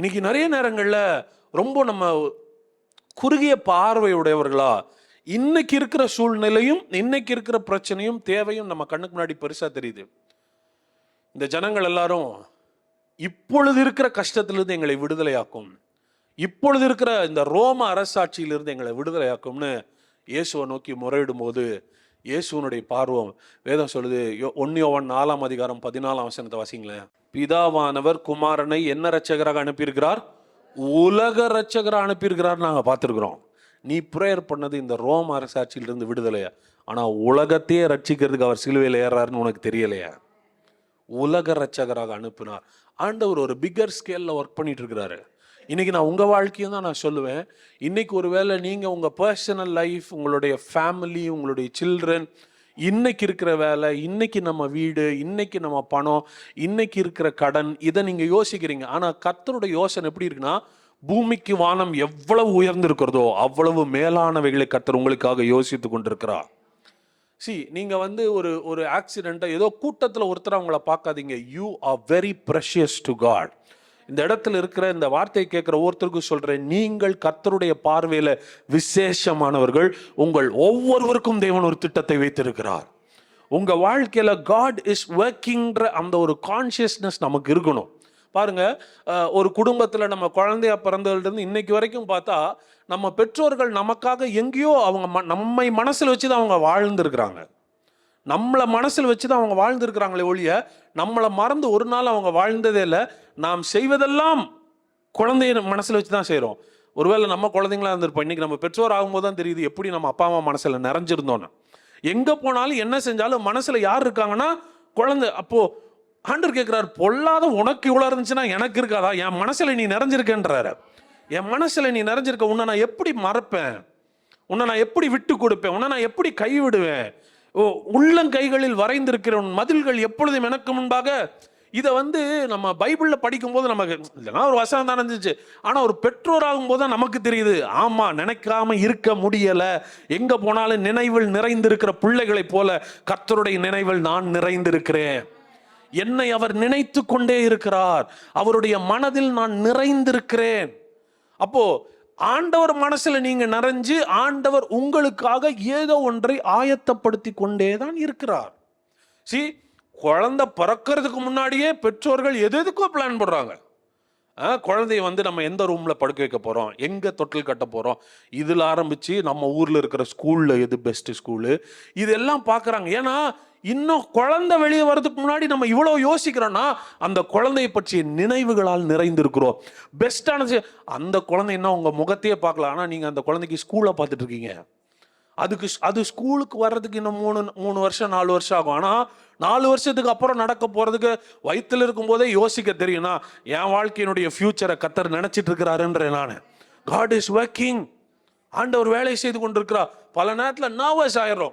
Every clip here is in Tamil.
இன்னைக்கு நிறைய நேரங்களில் ரொம்ப நம்ம குறுகிய பார்வையுடையவர்களா இன்னைக்கு இருக்கிற சூழ்நிலையும் இன்னைக்கு இருக்கிற பிரச்சனையும் தேவையும் நம்ம கண்ணுக்கு முன்னாடி பெருசா தெரியுது. இந்த ஜனங்கள் எல்லாரும் இப்பொழுது இருக்கிற கஷ்டத்திலிருந்து எங்களை விடுதலையாக்கும். இப்பொழுது இருக்கிற இந்த ரோம அரசாட்சியிலிருந்து எங்களை விடுதலையாக்கும்னு இயேசுவை நோக்கி முறையிடும் இயேசுனுடைய பார்வம் வேதம் சொல்லுது யோ- ஒன்னு யோவான் நாலாம் அதிகாரம் பதினாலாம் வசனத்தை வாசிங்களேன். பிதாவானவர் குமாரனை என்ன ரட்சகராக அனுப்பியிருக்கிறார்? உலக ரட்சகராக அனுப்பியிருக்கிறார் நாங்கள் பார்த்துருக்குறோம். நீ ப்ரேயர் பண்ணது இந்த ரோம் அரசாட்சியிலிருந்து விடுதலையா? ஆனால் உலகத்தையே ரட்சிக்கிறதுக்கு அவர் சிலுவையில் ஏறாருன்னு உனக்கு தெரியலையா? உலக ரட்சகராக அனுப்பினார். ஆண்டவர் ஒரு பிக்கர் ஸ்கேலில் ஒர்க் பண்ணிட்டு இருக்கிறாரு. இன்னைக்கு நான் உங்கள் வாழ்க்கையும் தான் நான் சொல்லுவேன். இன்னைக்கு ஒருவேளை நீங்கள் உங்கள் பர்சனல் லைஃப் உங்களுடைய ஃபேமிலி உங்களுடைய சில்ட்ரன் இன்னைக்கு இருக்கிற வேலை இன்னைக்கு நம்ம வீடு இன்னைக்கு நம்ம பணம் இன்னைக்கு இருக்கிற கடன் இதை நீங்கள் யோசிக்கிறீங்க. ஆனால் கத்தருடைய யோசனை எப்படி இருக்குன்னா பூமிக்கு வானம் எவ்வளவு உயர்ந்திருக்கிறதோ அவ்வளவு மேலானவைகளை கத்தர் உங்களுக்காக யோசித்து கொண்டிருக்கிறார். சி நீங்கள் வந்து ஒரு ஒரு ஆக்சிடெண்ட்டை ஏதோ கூட்டத்தில் ஒருத்தர் அவங்கள பார்க்காதீங்க. You are very precious to God இந்த இடத்துல இருக்கிற இந்த வார்த்தையை கேட்குற ஒருத்தருக்கு சொல்கிறேன் நீங்கள் கர்த்தருடைய பார்வையில் விசேஷமானவர்கள். உங்கள் ஒவ்வொருவருக்கும் தேவன் ஒரு திட்டத்தை வைத்திருக்கிறார். உங்கள் வாழ்க்கையில் காட் இஸ் ஒர்க்கிங்கிற அந்த ஒரு கான்சியஸ்னஸ் நமக்கு இருக்கணும். பாருங்க ஒரு குடும்பத்தில் நம்ம குழந்தையா பிறந்ததுலேருந்து இன்னைக்கு வரைக்கும் பார்த்தா நம்ம பெற்றோர்கள் நமக்காக எங்கேயோ அவங்க ம- நம்மை மனசில் வச்சு தான் அவங்க வாழ்ந்துருக்கிறாங்க. நம்மளை மனசில் வச்சு தான் அவங்க வாழ்ந்துருக்கிறாங்களே ஒழிய நம்மளை மறந்து ஒரு நாள் அவங்க வாழ்ந்ததே இல்லை. நாம் செய்வதெல்லாம் குழந்தைய மனசில் வச்சு தான் செய்கிறோம் ஒருவேளை நம்ம குழந்தைங்களா இருந்திருப்போம். இன்றைக்கி நம்ம பெற்றோர் ஆகும்போது தான் தெரியுது எப்படி நம்ம அப்பா அம்மா மனசில் நிறைஞ்சிருந்தோன்னு எங்கே போனாலும் என்ன செஞ்சாலும் மனசில் யார் இருக்காங்கன்னா குழந்தை அப்போது ஆண்டர் கேட்குறாரு பொல்லாத உனக்கு இவ்வளோ இருந்துச்சுன்னா எனக்கு இருக்காதா? என் மனசில் நீ நிறைஞ்சிருக்கேன்றாரு. என் மனசில் நீ நிறைஞ்சிருக்க உன்னை நான் எப்படி மறப்பேன்? உன்னை நான் எப்படி விட்டு கொடுப்பேன்? உன்னை நான் எப்படி கைவிடுவேன்? உள்ளங்கைகளில் வரைந்திருக்கிறன் மதில்கள் எப்பொழுதும் எனக்கு முன்பாக இதை வந்து நம்ம பைபிளில் படிக்கும்போது நமக்கு இல்லைன்னா ஒரு வசனம் தான் இருந்துச்சு. ஆனால் ஒரு பெற்றோர் ஆகும்போது தான் நமக்கு தெரியுது. ஆமாம் நினைக்காம இருக்க முடியலை. எங்கே போனாலும் நினைவில் நிறைந்திருக்கிற பிள்ளைகளைப் போல கர்த்தருடைய நினைவில் நான் நிறைந்திருக்கிறேன். என்னை அவர் நினைத்து கொண்டே இருக்கிறார். அவருடைய மனதில் நான் நிறைந்திருக்கிறேன். அப்போது ஆண்டவர் மனசில் நீங்க நிறைஞ்சு ஆண்டவர் உங்களுக்காக ஏதோ ஒன்றை ஆயத்தப்படுத்தி கொண்டே தான் இருக்கிறார். சி குழந்தை பிறக்கிறதுக்கு முன்னாடியே பெற்றோர்கள் எது எதுக்கோ பிளான் போடுறாங்க. குழந்தைய வந்து நம்ம எந்த ரூமில் படுக்க வைக்க போகிறோம் எங்கே தொட்டில் கட்ட போகிறோம் இதில் ஆரம்பித்து நம்ம ஊரில் இருக்கிற ஸ்கூலில் எது பெஸ்ட்டு ஸ்கூலு இதெல்லாம் பார்க்குறாங்க. ஏன்னா இன்னும் குழந்தை வெளியே வர்றதுக்கு முன்னாடி நம்ம இவ்வளோ யோசிக்கிறோன்னா அந்த குழந்தையை பற்றிய நினைவுகளால் நிறைந்திருக்கிறோம். பெஸ்டானது அந்த குழந்தை என்ன உங்கள் முகத்தையே பார்க்கலாம் ஆனால் நீங்கள் அந்த குழந்தைக்கு ஸ்கூலை பார்த்துட்டு இருக்கீங்க. அதுக்கு ஸ்- அது ஸ்கூலுக்கு வர்றதுக்கு இன்னும் மூணு மூணு வருஷம் நாலு வருஷம் ஆகும். ஆனால் நாலு வருஷத்துக்கு அப்புறம் நடக்க போகிறதுக்கு வயிற்றில் இருக்கும்போதே யோசிக்க தெரியும்னா என் வாழ்க்கையினுடைய ஃப்யூச்சரை கத்தர் நினச்சிட்டு இருக்கிறாருன்றேன் நான். காட் இஸ் ஒர்க்கிங் ஆண்டவர் வேலை செய்து கொண்டிருக்கிறார். பல நேரத்தில் நர்வஸ் ஆயிடுறோம்.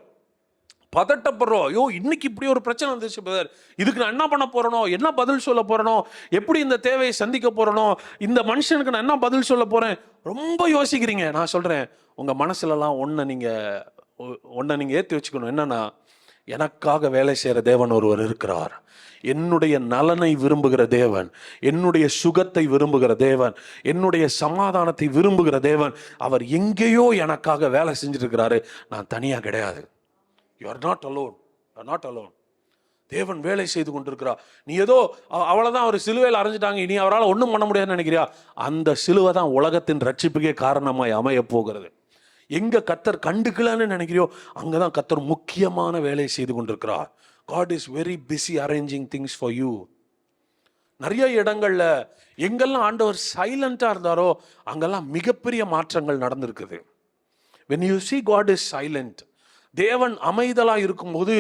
பதட்டப்படுறோம். ஐயோ இன்னைக்கு இப்படி ஒரு பிரச்சனை வந்துச்சு பிரதர் இதுக்கு நான் என்ன பண்ண போறனோ என்ன பதில் சொல்ல போறனோ எப்படி இந்த தேவையை சந்திக்க போறனோ இந்த மனுஷனுக்கு நான் என்ன பதில் சொல்ல போறேன் ரொம்ப யோசிக்கிறீங்க. நான் சொல்றேன் உங்க மனசுலலாம் ஒன்றை நீங்க ஒ- ஒன்றை நீங்க ஏற்றி வச்சுக்கணும். என்னன்னா எனக்காக வேலை செய்கிற தேவன் ஒருவர் இருக்கிறார். என்னுடைய நலனை விரும்புகிற தேவன் என்னுடைய சுகத்தை விரும்புகிற தேவன் என்னுடைய சமாதானத்தை விரும்புகிற தேவன் அவர் எங்கேயோ எனக்காக வேலை செஞ்சுட்டு இருக்கிறாரு. நான் தனியாக கிடையாது. You are not alone are not alone தேவன் வேலை செய்து கொண்டிருக்கிறார் நீ ஏதோ அ- அவ்வளவுதான் அவர் சிலுவையில் அரைஞ்சிட்டாங்க. இனி அவரால் ஒன்றும் பண்ண முடியாதுன்னு நினைக்கிறியா? அந்த சிலுவை தான் உலகத்தின் ரட்சிப்புக்கே காரணமாய் அமைய போகிறது. எங்கே கத்தர் கண்டுக்கலான்னு நினைக்கிறியோ அங்கே தான் கத்தர் முக்கியமான வேலையை செய்து கொண்டிருக்கிறார். God is very busy arranging things for you நிறைய இடங்களில் எங்கெல்லாம் ஆண்டவர் சைலண்ட்டாக இருந்தாரோ அங்கெல்லாம் மிகப்பெரிய மாற்றங்கள் நடந்திருக்குது. When you see God is silent தேவன் அமைதலாக இருக்கும்போது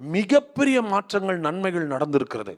மிகப்பெரிய மாற்றங்கள் நன்மைகள் நடந்திருக்கிறது.